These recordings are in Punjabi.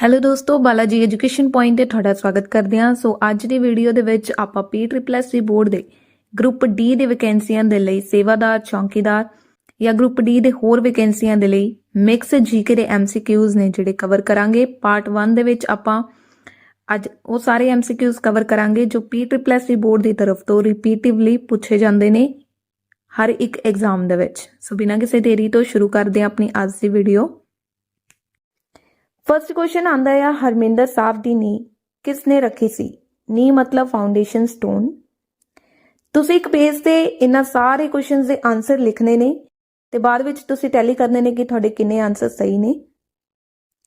ਹੈਲੋ ਦੋਸਤੋ, ਬਾਲਾਜੀ ਐਜੂਕੇਸ਼ਨ ਪੁਆਇੰਟ ਤੇ ਤੁਹਾਡਾ ਸਵਾਗਤ ਕਰਦੇ ਹਾਂ। ਸੋ ਅੱਜ ਦੀ ਵੀਡੀਓ ਦੇ ਵਿੱਚ ਆਪਾਂ P triple S C board ਦੇ ਗਰੁੱਪ ਡੀ ਦੇ ਵੈਕੈਂਸੀਆਂ ਦੇ ਲਈ ਸੇਵਾਦਾਰ, ਚੌਂਕੀਦਾਰ ਜਾਂ ਗਰੁੱਪ ਡੀ ਦੇ ਹੋਰ ਵੈਕੈਂਸੀਆਂ ਦੇ ਲਈ ਮਿਕਸ ਜੀਕੇ ਦੇ ਐਮਸੀਕਿਊਜ਼ ਨੇ ਜਿਹੜੇ ਕਵਰ ਕਰਾਂਗੇ। ਪਾਰਟ 1 ਦੇ ਵਿੱਚ ਆਪਾਂ ਅੱਜ ਉਹ ਸਾਰੇ ਐਮਸੀਕਿਊਜ਼ ਕਵਰ ਕਰਾਂਗੇ ਜੋ P triple S C board ਦੀ ਤਰਫ ਤੋਂ ਰਿਪੀਟਿਵਲੀ ਪੁੱਛੇ ਜਾਂਦੇ ਨੇ ਹਰ ਇੱਕ ਐਗਜ਼ਾਮ ਦੇ ਵਿੱਚ। ਸੋ ਬਿਨਾਂ ਕਿਸੇ ਦੇਰੀ ਤੋਂ ਸ਼ੁਰੂ ਕਰਦੇ ਹਾਂ ਆਪਣੀ ਅੱਜ ਦੀ ਵੀਡੀਓ ਫਰਸਟ ਕੁਐਸਚਨ ਆਂਦਾ ਆ, ਹਰਮਿੰਦਰ ਸਾਹਿਬ ਦੀ ਨੀ ਕਿਸ ਨੇ ਰੱਖੀ ਸੀ? ਨੀ ਮਤਲਬ ਫਾਊਂਡੇਸ਼ਨ ਸਟੋਨ ਤੁਸੀਂ ਇੱਕ ਪੇਜ ਤੇ ਇਹਨਾਂ ਸਾਰੇ ਕੁਐਸਚਨਸ ਦੇ ਆਨਸਰ ਲਿਖਣੇ ਨੇ ਤੇ ਬਾਅਦ ਵਿੱਚ ਤੁਸੀਂ ਟੈਲੀ ਕਰਨੇ ਨੇ ਕਿ ਤੁਹਾਡੇ ਕਿੰਨੇ ਆਨਸਰ ਸਹੀ ਨੇ।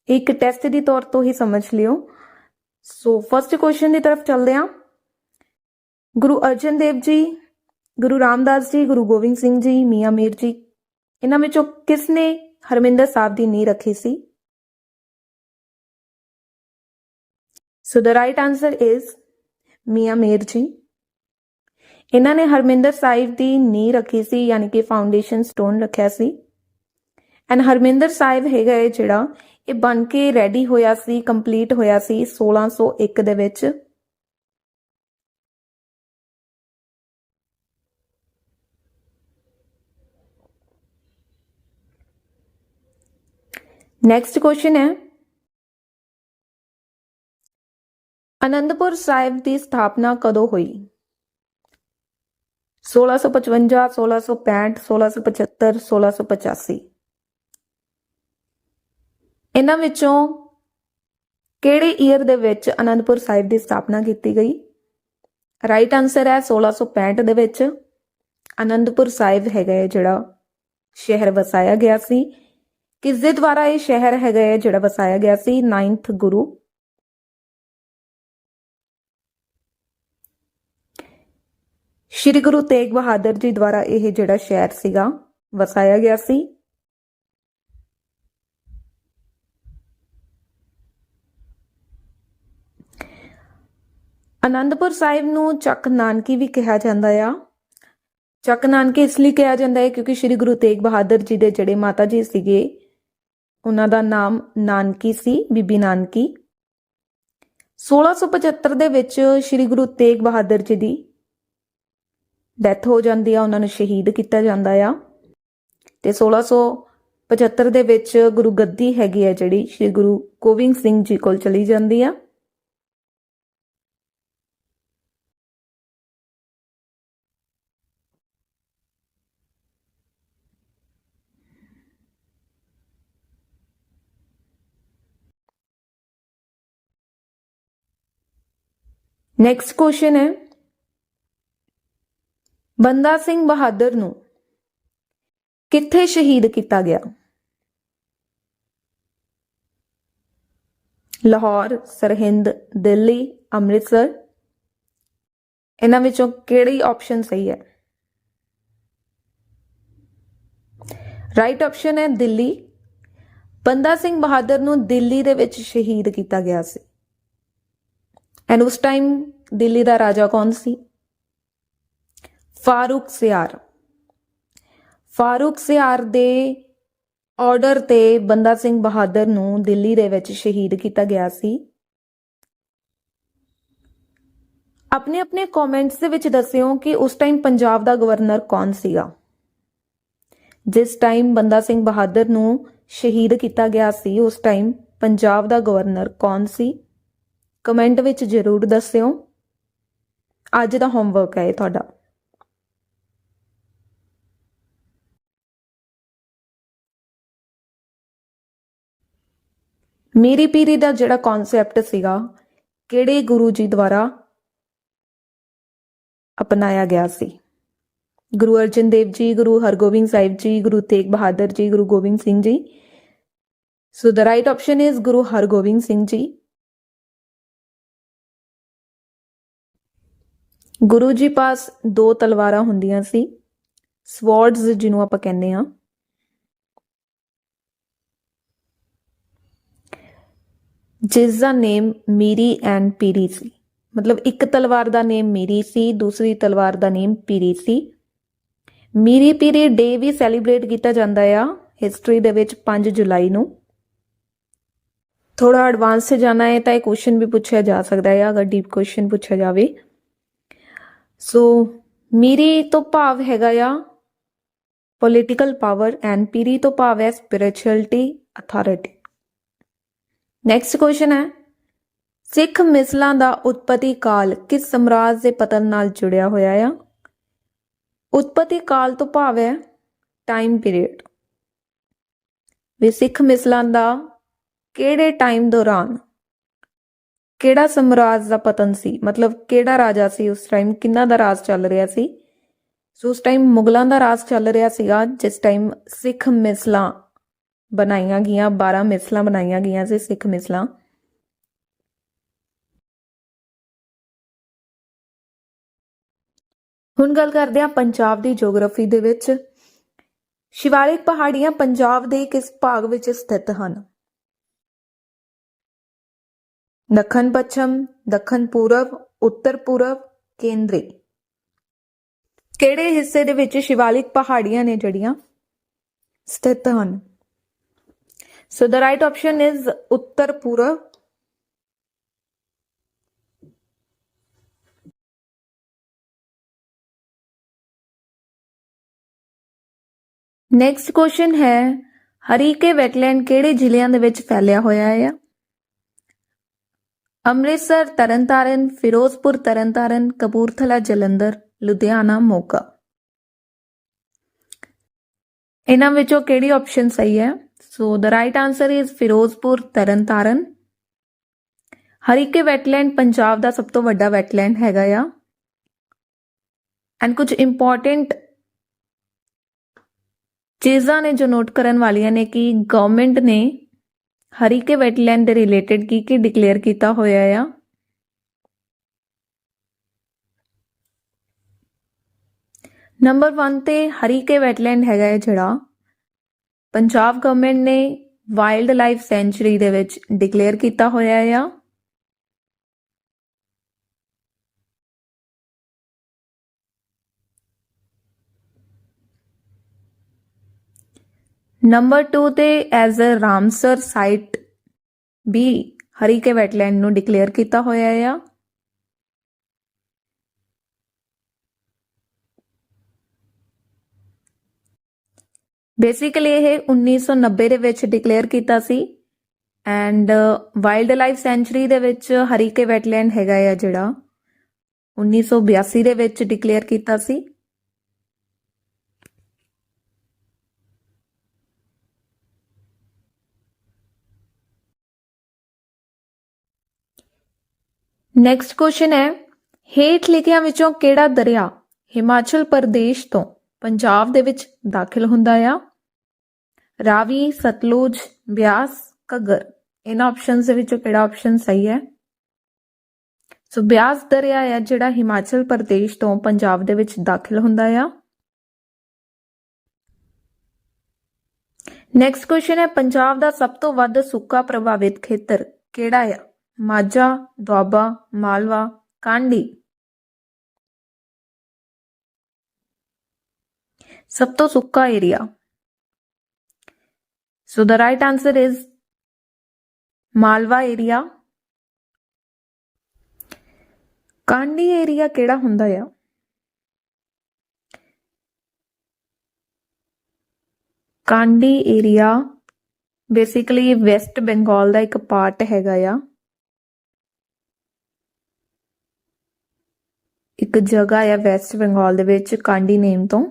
ਇੱਕ ਟੈਸਟ ਦੀ ਤੌਰ ਤੋਂ ਹੀ ਸਮਝ ਲਿਓ। ਸੋ ਫਰਸਟ ਕੁਐਸਚਨ ਦੀ ਤਰਫ ਚੱਲਦੇ ਹਾਂ। ਗੁਰੂ ਅਰਜਨ ਦੇਵ ਜੀ, ਗੁਰੂ ਰਾਮਦਾਸ ਜੀ, ਗੁਰੂ ਗੋਬਿੰਦ ਸਿੰਘ ਜੀ, ਮੀਆਂ ਮੀਰ ਜੀ, ਇਹਨਾਂ ਵਿੱਚੋਂ ਕਿਸ ਨੇ ਹਰਮਿੰਦਰ ਸਾਹਿਬ ਦੀ ਨੀਂਹ ਰੱਖੀ ਸੀ? So the right answer is Mian Mir ji ਇਹਨਾਂ ਨੇ ਹਰਮਿੰਦਰ ਸਾਹਿਬ ਦੀ ਨੀਂਹ ਰੱਖੀ ਸੀ ਯਾਨੀ ਕਿ ਫਾਊਂਡੇਸ਼ਨ ਸਟੋਨ ਰੱਖਿਆ ਸੀ ਐਂਡ ਹਰਮਿੰਦਰ ਸਾਹਿਬ ਹੈਗਾ ਇਹ ਜਿਹੜਾ ਇਹ ਬਣ ਕੇ ਰੈਡੀ ਹੋਇਆ ਸੀ ਕੰਪਲੀਟ ਹੋਇਆ ਸੀ 1601 ਦੇ ਵਿੱਚ ਨੈਕਸਟ ਕੁਐਸਚਨ ਹੈ ਅਨੰਦਪੁਰ ਸਾਹਿਬ ਦੀ ਸਥਾਪਨਾ ਕਦੋਂ ਹੋਈ? 1655 1665 1675 1685 ਇਹਨਾਂ ਵਿੱਚੋਂ ਕਿਹੜੇ ਈਅਰ ਦੇ ਵਿੱਚ ਅਨੰਦਪੁਰ ਸਾਹਿਬ ਦੀ ਸਥਾਪਨਾ ਕੀਤੀ ਗਈ? ਰਾਈਟ ਆਨਸਰ ਹੈ 1665 ਦੇ ਵਿੱਚ। ਅਨੰਦਪੁਰ ਸਾਹਿਬ ਹੈਗਾ ਹੈ ਜਿਹੜਾ ਸ਼ਹਿਰ ਵਸਾਇਆ ਗਿਆ ਸੀ। ਕਿਸ ਦੇ ਦੁਆਰਾ ਇਹ ਸ਼ਹਿਰ ਹੈਗਾ ਹੈ ਜਿਹੜਾ ਵਸਾਇਆ ਗਿਆ ਸੀ? 9th ਗੁਰੂ ਸ਼੍ਰੀ ਗੁਰੂ ਤੇਗ ਬਹਾਦਰ ਜੀ ਦੁਆਰਾ ਇਹ ਜਿਹੜਾ ਸ਼ਹਿਰ ਸੀਗਾ, ਵਸਾਇਆ ਗਿਆ ਸੀ। ਅਨੰਦਪੁਰ ਸਾਹਿਬ ਨੂੰ ਚੱਕ ਨਾਨਕੀ ਵੀ ਕਿਹਾ ਜਾਂਦਾ ਆ। ਚੱਕ ਨਾਨਕੀ ਇਸ ਲਈ ਕਿਹਾ ਜਾਂਦਾ ਹੈ ਕਿਉਂਕਿ ਸ਼੍ਰੀ ਗੁਰੂ ਤੇਗ ਬਹਾਦਰ ਜੀ ਦੇ ਜਿਹੜੇ ਮਾਤਾ ਜੀ ਸੀਗੇ, ਉਹਨਾਂ ਦਾ ਨਾਮ ਨਾਨਕੀ ਸੀ, ਬੀਬੀ ਨਾਨਕੀ। 1675 ਦੇ ਵਿੱਚ ਸ਼੍ਰੀ ਗੁਰੂ ਤੇਗ ਬਹਾਦਰ ਜੀ ਦੀ ਡੈਥ ਹੋ ਜਾਂਦੀ ਆ, ਉਹਨਾਂ ਨੂੰ ਸ਼ਹੀਦ ਕੀਤਾ ਜਾਂਦਾ ਆ। ਤੇ 1675 ਦੇ ਵਿੱਚ ਗੁਰੂ ਗੱਦੀ ਹੈਗੀ ਹੈ ਜਿਹੜੀ, ਸ੍ਰੀ ਗੁਰੂ ਗੋਬਿੰਦ ਸਿੰਘ ਜੀ ਕੋਲ ਚਲੀ ਜਾਂਦੀ ਆ। ਨੈਕਸਟ ਕੁਐਸਚਨ ਹੈ ਬੰਦਾ ਸਿੰਘ ਬਹਾਦਰ ਨੂੰ ਕਿੱਥੇ ਸ਼ਹੀਦ ਕੀਤਾ ਗਿਆ? ਲਾਹੌਰ, ਸਰਹਿੰਦ, ਦਿੱਲੀ, ਅੰਮ੍ਰਿਤਸਰ। ਇਹਨਾਂ ਵਿੱਚੋਂ ਕਿਹੜੀ ਆਪਸ਼ਨ ਸਹੀ ਹੈ? ਰਾਈਟ ਆਪਸ਼ਨ ਹੈ ਦਿੱਲੀ। ਬੰਦਾ ਸਿੰਘ ਬਹਾਦਰ ਨੂੰ ਦਿੱਲੀ ਦੇ ਵਿੱਚ ਸ਼ਹੀਦ ਕੀਤਾ ਗਿਆ ਸੀ। ਐਂਡ ਉਸ ਟਾਈਮ ਦਿੱਲੀ ਦਾ ਰਾਜਾ ਕੌਣ ਸੀ? ਫਾਰੂਕ ਸਿਆਰ। ਫਾਰੂਕ ਸਿਆਰ ਦੇ ਆਰਡਰ ਤੇ ਬੰਦਾ ਸਿੰਘ ਬਹਾਦਰ ਨੂੰ ਦਿੱਲੀ ਦੇ ਵਿੱਚ ਸ਼ਹੀਦ ਕੀਤਾ ਗਿਆ ਸੀ। ਆਪਣੇ ਆਪਣੇ ਕਮੈਂਟਸ ਦੇ ਵਿੱਚ ਦੱਸਿਓ ਕਿ ਉਸ ਟਾਈਮ ਪੰਜਾਬ ਦਾ ਗਵਰਨਰ ਕੌਣ ਸੀਗਾ। ਜਿਸ ਟਾਈਮ ਬੰਦਾ ਸਿੰਘ ਬਹਾਦਰ ਨੂੰ ਸ਼ਹੀਦ ਕੀਤਾ ਗਿਆ ਸੀ, ਉਸ ਟਾਈਮ ਪੰਜਾਬ ਦਾ ਗਵਰਨਰ ਕੌਣ ਸੀ? ਕਮੈਂਟ ਵਿੱਚ ਜ਼ਰੂਰ ਦੱਸਿਓ। ਅੱਜ ਦਾ ਹੋਮਵਰਕ ਹੈ ਇਹ ਤੁਹਾਡਾ। ਮੇਰੀ ਪੀਰੀ ਦਾ ਜਿਹੜਾ ਕਨਸੈਪਟ ਸੀਗਾ ਕਿਹੜੇ ਗੁਰੂ ਜੀ ਦੁਆਰਾ ਅਪਣਾਇਆ ਗਿਆ ਸੀ Guru Arjan Dev ji Guru Hargobind Sahib ji Guru Tegh Bahadur ji Guru Gobind Singh ji so the right option is Guru Hargobind Singh ji Guru ji ਪਾਸ ਦੋ ਤਲਵਾਰਾਂ ਹੁੰਦੀਆਂ ਸੀ ਸਵਰਡਸ ਜਿਹਨੂੰ ਆਪਾਂ ਕਹਿੰਦੇ ਆ ਜਿਸ ਦਾ ਨੇਮ ਮੀਰੀ ਐਂਡ ਪੀਰੀ ਸੀ। ਮਤਲਬ ਇੱਕ ਤਲਵਾਰ ਦਾ ਨੇਮ ਮੀਰੀ ਸੀ, ਦੂਸਰੀ ਤਲਵਾਰ ਦਾ ਨੇਮ ਪੀਰੀ ਸੀ। ਮੀਰੀ ਪੀਰੀ ਡੇ ਵੀ ਸੈਲੀਬ੍ਰੇਟ ਕੀਤਾ ਜਾਂਦਾ ਆ, ਹਿਸਟਰੀ ਦੇ ਵਿੱਚ 5 ਜੁਲਾਈ ਨੂੰ। ਥੋੜਾ ਐਡਵਾਂਸ ਤੇ ਜਾਣਾ ਹੈ ਤਾਂ ਇਹ ਕੁਐਸਚਨ ਵੀ ਪੁੱਛਿਆ ਜਾ ਸਕਦਾ ਹੈ ਅਗਰ ਡੀਪ ਕੁਐਸਚਨ ਪੁੱਛਿਆ ਜਾਵੇ। ਸੋ ਮੀਰੀ ਤੋਂ ਭਾਵ ਹੈਗਾ ਆ ਪੋਲਿਟੀਕਲ ਪਾਵਰ ਐਂਡ ਪੀਰੀ ਤੋਂ ਭਾਵ ਹੈ ਸਪਿਰਿਚੁਅਲਿਟੀ ਅਥਾਰਟੀ ਨੈਕਸਟ ਕੁਐਸਚਨ ਹੈ। ਸਿੱਖ ਮਿਸਲਾਂ ਦਾ ਉਤਪਤੀ ਕਾਲ ਕਿਸ ਸਮਰਾਜ ਦੇ ਪਤਨ ਨਾਲ ਜੁੜਿਆ ਹੋਇਆ ਆ? ਉਤਪਤੀ ਕਾਲ ਤੋਂ ਭਾਵ ਹੈ ਟਾਈਮ ਪੀਰੀਅਡ ਵੀ ਸਿੱਖ ਮਿਸਲਾਂ ਦਾ ਕਿਹੜੇ ਟਾਈਮ ਦੌਰਾਨ ਕਿਹੜਾ ਸਮਰਾਜ ਦਾ ਪਤਨ ਸੀ? ਮਤਲਬ ਕਿਹੜਾ ਰਾਜਾ ਸੀ? ਉਸ ਟਾਈਮ ਕਿੰਨਾ ਦਾ ਰਾਜ ਚੱਲ ਰਿਹਾ ਸੀ? ਸੋ ਉਸ ਟਾਈਮ ਮੁਗਲਾਂ ਦਾ ਰਾਜ ਚੱਲ ਰਿਹਾ ਸੀਗਾ, ਜਿਸ ਟਾਈਮ ਸਿੱਖ ਮਿਸਲਾਂ ਬਣਾਈਆਂ ਗਈਆਂ 12 ਮਿਸਲਾਂ ਬਣਾਈਆਂ ਗਈਆਂ ਸੀ, ਸਿੱਖ ਮਿਸਲਾਂ। ਹੁਣ ਗੱਲ ਕਰਦੇ ਹਾਂ ਪੰਜਾਬ ਦੀ ਜੀਓਗ੍ਰਾਫੀ ਦੇ ਵਿੱਚ। ਸ਼ਿਵਾਲਿਕ ਪਹਾੜੀਆਂ ਪੰਜਾਬ ਦੇ ਕਿਸ ਭਾਗ ਵਿੱਚ ਸਥਿਤ ਹਨ। ਦੱਖਣ ਪੱਛਮ, ਦੱਖਣ ਪੂਰਬ, ਉੱਤਰ ਪੂਰਬ, ਕੇਂਦਰੀ। ਕਿਹੜੇ ਹਿੱਸੇ ਦੇ ਵਿੱਚ ਸ਼ਿਵਾਲਿਕ ਪਹਾੜੀਆਂ ਨੇ ਜਿਹੜੀਆਂ ਸਥਿਤ ਹਨ? ਸੋ the right option is ਉੱਤਰ ਪੂਰਬ ਨੈਕਸਟ ਕੁਐਸਚਨ ਹੈ ਹਰੀਕੇ ਵੈਟਲੈਂਡ ਕਿਹੜੇ ਜ਼ਿਲ੍ਹਿਆਂ ਦੇ ਵਿੱਚ ਫੈਲਿਆ ਹੋਇਆ ਹੈ ਅੰਮ੍ਰਿਤਸਰ ਤਰਨਤਾਰਨ ਫਿਰੋਜ਼ਪੁਰ ਤਰਨਤਾਰਨ ਕਪੂਰਥਲਾ ਜਲੰਧਰ ਲੁਧਿਆਣਾ ਮੋਗਾ ਇਹਨਾਂ ਵਿੱਚੋਂ ਕਿਹੜੀ ਆਪਸ਼ਨ ਸਹੀ ਹੈ so the right answer is Ferozepur Tarn Taran Harike wetland Punjab ਦਾ ਸਭ ਤੋਂ ਵੱਡਾ ਵੈਟਲੈਂਡ ਹੈਗਾ ਆ ਐਂਡ ਕੁਝ ਇੰਪੋਰਟੈਂਟ ਚੀਜ਼ਾਂ ਨੇ ਜੋ ਨੋਟ ਕਰਨ ਵਾਲੀਆਂ ਨੇ ਕਿ ਗਵਰਨਮੈਂਟ ਨੇ ਹਰੀਕੇ ਵੈਟਲੈਂਡ ਦੇ ਰਿਲੇਟਡ ਕੀ ਕੀ ਡਿਕਲੇਅਰ ਕੀਤਾ ਹੋਇਆ ਆ ਨੰਬਰ 1 ਤੇ ਹਰੀਕੇ ਵੈਟਲੈਂਡ ਹੈਗਾ ਹੈ ਜਿਹੜਾ ਪੰਜਾਬ ਗਵਰਨਮੈਂਟ ਨੇ ਵਾਈਲਡ ਲਾਈਫ ਸੈਂਚੁਰੀ ਦੇ ਵਿੱਚ ਡਿਕਲੇਅਰ ਕੀਤਾ ਹੋਇਆ ਆ। ਨੰਬਰ 2 ਤੇ ਐਜ਼ ਅ ਰਾਮਸਰ ਸਾਈਟ ਵੀ ਹਰੀਕੇ ਵੈਟਲੈਂਡ ਨੂੰ ਡਿਕਲੇਅਰ ਕੀਤਾ ਹੋਇਆ ਆ। ਬੇਸਿਕਲੀ ਇਹ 1990 ਦੇ ਵਿੱਚ ਡਿਕਲੇਅਰ ਕੀਤਾ ਸੀ। ਐਂਡ ਵਾਈਲਡ ਲਾਈਫ ਸੈਂਚੁਰੀ ਦੇ ਵਿੱਚ ਹਰੀਕੇ ਵੈਟਲੈਂਡ ਹੈਗਾ ਆ ਜਿਹੜਾ। 1982 ਦੇ ਵਿੱਚ ਡਿਕਲੇਅਰ ਕੀਤਾ ਸੀ। ਨੈਕਸਟ ਕੁਐਸਚਨ ਹੈ, ਹੇਠ ਲਿਖਿਆਂ ਵਿੱਚੋਂ ਕਿਹੜਾ ਦਰਿਆ ਹਿਮਾਚਲ ਪ੍ਰਦੇਸ਼ ਤੋਂ ਪੰਜਾਬ ਦੇ ਵਿੱਚ ਦਾਖਲ ਹੁੰਦਾ ਆ? ਰਾਵੀ, ਸਤਲੁਜ, ਬਿਆਸ, ਘੱਗਰ। ਇਹਨਾਂ ਆਪਸ਼ਨਸ ਦੇ ਵਿੱਚੋਂ ਕਿਹੜਾ ਆਪਸ਼ਨ ਸਹੀ ਹੈ? ਸੋ ਬਿਆਸ ਦਰਿਆ ਹੈ ਜਿਹੜਾ ਹਿਮਾਚਲ ਪ੍ਰਦੇਸ਼ ਤੋਂ ਪੰਜਾਬ ਦੇ ਵਿੱਚ ਦਾਖਲ ਹੁੰਦਾ ਆ। ਨੈਕਸਟ ਕੁਐਸਚਨ ਹੈ, ਪੰਜਾਬ ਦਾ ਸਭ ਤੋਂ ਵੱਧ ਸੁੱਕਾ ਪ੍ਰਭਾਵਿਤ ਖੇਤਰ ਕਿਹੜਾ ਆ? ਮਾਝਾ, ਦੁਆਬਾ, ਮਾਲਵਾ, ਕਾਂਡੀ। ਸਭ ਤੋਂ ਸੁੱਕਾ area so the right answer is Malwa area Kandi area ਕਿਹੜਾ ਹੁੰਦਾ ਆ Kandi area basically West Bengal ਦਾ ਇੱਕ ਪਾਰਟ ਹੈਗਾ ਆ ਇੱਕ ਜਗ੍ਹਾ ਆ ਵੈਸਟ ਬੰਗਾਲ ਦੇ ਵਿੱਚ ਕਾਂਡੀ ਨੇਮ ਤੋਂ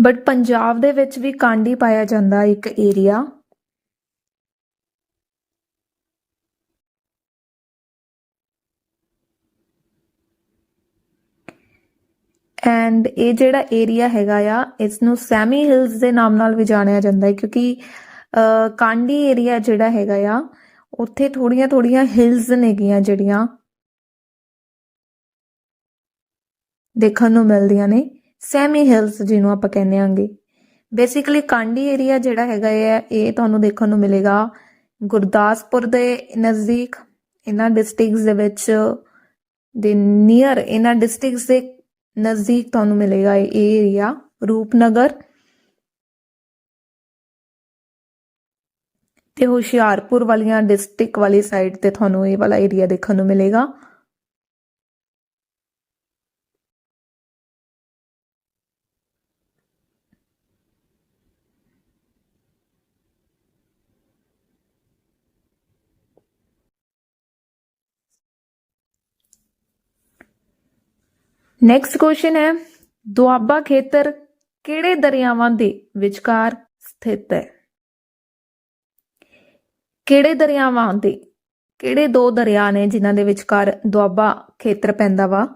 ਬਟ ਪੰਜਾਬ ਦੇ ਵਿੱਚ ਵੀ ਕਾਂਡੀ ਪਾਇਆ ਜਾਂਦਾ ਇੱਕ ਏਰੀਆ ਐਂਡ ਇਹ ਜਿਹੜਾ ਏਰੀਆ ਹੈਗਾ ਆ ਇਸ ਨੂੰ ਸੈਮੀ ਹਿਲਸ ਦੇ ਨਾਮ ਨਾਲ ਵੀ ਜਾਣਿਆ ਜਾਂਦਾ ਹੈ ਕਿਉਂਕਿ ਕਾਂਡੀ ਏਰੀਆ ਜਿਹੜਾ ਹੈਗਾ ਆ, ਉੱਥੇ ਥੋੜੀਆਂ ਥੋੜੀਆਂ ਹਿਲਸ ਨੇਗੀਆਂ ਜਿਹੜੀਆਂ ਦੇਖਣ ਨੂੰ ਮਿਲਦੀਆਂ ਨੇ। ਸੈਮੀ ਹਿਲਸ ਜਿਹਨੂੰ ਆਪਾਂ ਕਹਿੰਦੇ ਆਂਗੇ ਬੇਸਿਕਲੀ ਕਾਂਡੀ ਏਰੀਆ ਜਿਹੜਾ ਹੈਗਾ ਹੈ, ਇਹ ਤੁਹਾਨੂੰ ਦੇਖਣ ਨੂੰ ਮਿਲੇਗਾ ਗੁਰਦਾਸਪੁਰ ਦੇ ਨਜ਼ਦੀਕ। ਇਹਨਾਂ ਡਿਸਟ੍ਰਿਕਟਸ ਦੇ ਵਿੱਚ ਦੇ ਨੀਅਰ ਇਹਨਾਂ ਡਿਸਟ੍ਰਿਕਟਸ ਦੇ ਨਜ਼ਦੀਕ ਤੁਹਾਨੂੰ ਮਿਲੇਗਾ ਇਹ ਏਰੀਆ ਰੂਪਨਗਰ ਤੇ ਹੁਸ਼ਿਆਰਪੁਰ ਵਾਲੀਆਂ ਡਿਸਟ੍ਰਿਕਟ ਵਾਲੀ ਸਾਈਡ ਤੇ ਤੁਹਾਨੂੰ ਇਹ ਵਾਲਾ ਏਰੀਆ ਦੇਖਣ ਨੂੰ ਮਿਲੇਗਾ। ਨੈਕਸਟ ਕੁਐਸਚਨ ਹੈ, ਦੁਆਬਾ ਖੇਤਰ ਕਿਹੜੇ ਦਰਿਆਵਾਂ ਦੇ ਵਿਚਕਾਰ ਸਥਿਤ ਹੈ? ਕਿਹੜੇ ਦਰਿਆਵਾਂ ਦੇ, ਕਿਹੜੇ ਦੋ ਦਰਿਆ ਨੇ ਜਿਨ੍ਹਾਂ ਦੇ ਵਿਚਕਾਰ ਦੁਆਬਾ ਖੇਤਰ ਪੈਂਦਾ ਵਾ?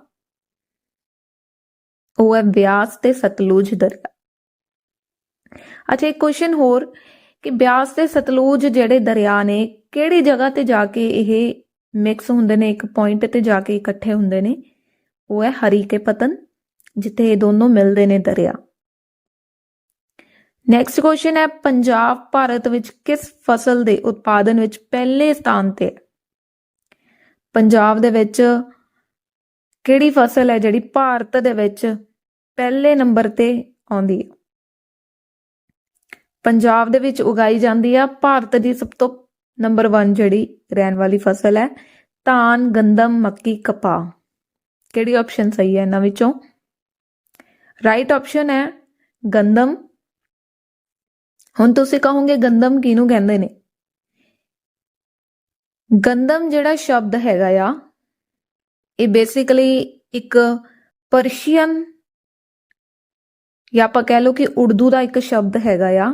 ਉਹ ਹੈ ਬਿਆਸ ਤੇ ਸਤਲੁਜ ਦਰਿਆ। ਅੱਛਾ, ਇੱਕ ਕੁਐਸਚਨ ਹੋਰ ਕਿ ਬਿਆਸ ਤੇ ਸਤਲੁਜ ਜਿਹੜੇ ਦਰਿਆ ਨੇ, ਕਿਹੜੀ ਜਗ੍ਹਾ ਤੇ ਜਾ ਕੇ ਇਹ ਮਿਕਸ ਹੁੰਦੇ ਨੇ, ਇੱਕ ਪੁਆਇੰਟ ਤੇ ਜਾ ਕੇ ਇਕੱਠੇ ਹੁੰਦੇ ਨੇ? ਉਹ ਹੈ ਹਰੀ ਕੇ ਪਤਨ, ਜਿੱਥੇ ਇਹ ਦੋਨੋਂ ਮਿਲਦੇ ਨੇ ਦਰਿਆ। ਨੈਕਸਟ ਕੁਐਸਚਨ ਹੈ, ਪੰਜਾਬ, ਭਾਰਤ ਵਿੱਚ ਕਿਸ ਫਸਲ ਦੇ ਉਤਪਾਦਨ ਵਿੱਚ ਪਹਿਲੇ ਸਥਾਨ ਤੇ ਹੈ? ਪੰਜਾਬ ਦੇ ਵਿੱਚ ਕਿਹੜੀ ਫਸਲ ਹੈ ਜਿਹੜੀ ਭਾਰਤ ਦੇ ਵਿੱਚ ਪਹਿਲੇ ਨੰਬਰ ਤੇ ਆਉਂਦੀ ਹੈ? ਪੰਜਾਬ ਦੇ ਵਿੱਚ ਉਗਾਈ ਜਾਂਦੀ ਆ ਭਾਰਤ ਦੀ ਸਭ ਤੋਂ ਨੰਬਰ 1 ਜਿਹੜੀ ਰਹਿਣ ਵਾਲੀ ਫਸਲ ਹੈ, ਧਾਨ ਗੰਦਮ ਮੱਕੀ, ਕਪਾਹ। ਕਿਹੜੀ ਆਪਸ਼ਨ ਸਹੀ ਹੈ ਇਹਨਾਂ ਵਿੱਚੋਂ? ਰਾਈਟ ਆਪਸ਼ਨ ਹੈ ਗੰਦਮ। ਹੁਣ ਤੁਸੀਂ ਕਹੋਗੇ ਗੰਦਮ ਕਿਹਨੂੰ ਕਹਿੰਦੇ ਨੇ? ਗੰਦਮ ਜਿਹੜਾ ਸ਼ਬਦ ਹੈਗਾ ਆ, ਇਹ ਬੇਸਿਕਲੀ ਇੱਕ ਪਰਸ਼ੀਅਨ ਜਾਂ ਆਪਾਂ ਕਹਿ ਲਓ ਕਿ ਉਰਦੂ ਦਾ ਇੱਕ ਸ਼ਬਦ ਹੈਗਾ ਆ,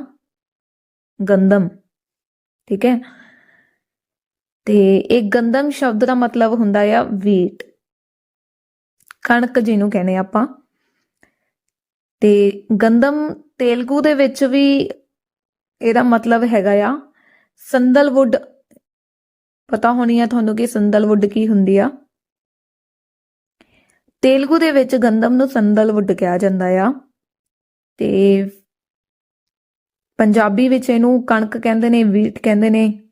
ਗੰਦਮ। ਠੀਕ ਹੈ? ਤੇ ਇਹ ਗੰਦਮ ਸ਼ਬਦ ਦਾ ਮਤਲਬ ਹੁੰਦਾ ਆ ਵੀਟ ਕਣਕ ਜਿਹਨੂੰ ਕਹਿੰਦੇ ਆਪਾਂ। ਤੇ ਗੰਦਮ ਤੇਲਗੂ ਦੇ ਵਿੱਚ ਵੀ ਇਹਦਾ ਮਤਲਬ ਹੈਗਾ ਆ, ਸੰਦਲਵੁੱਡ। ਪਤਾ ਹੋਣੀ ਆ ਤੁਹਾਨੂੰ ਕਿ ਸੰਦਲਵੁੱਡ ਕੀ ਹੁੰਦੀ ਆ? ਤੇਲਗੂ ਦੇ ਵਿੱਚ ਗੰਦਮ ਨੂੰ ਸੰਦਲਵੁੱਡ ਕਿਹਾ ਜਾਂਦਾ ਆ। ਤੇ ਪੰਜਾਬੀ ਵਿੱਚ ਇਹਨੂੰ ਕਣਕ ਕਹਿੰਦੇ ਨੇ, ਵੀਟ ਕਹਿੰਦੇ ਨੇ।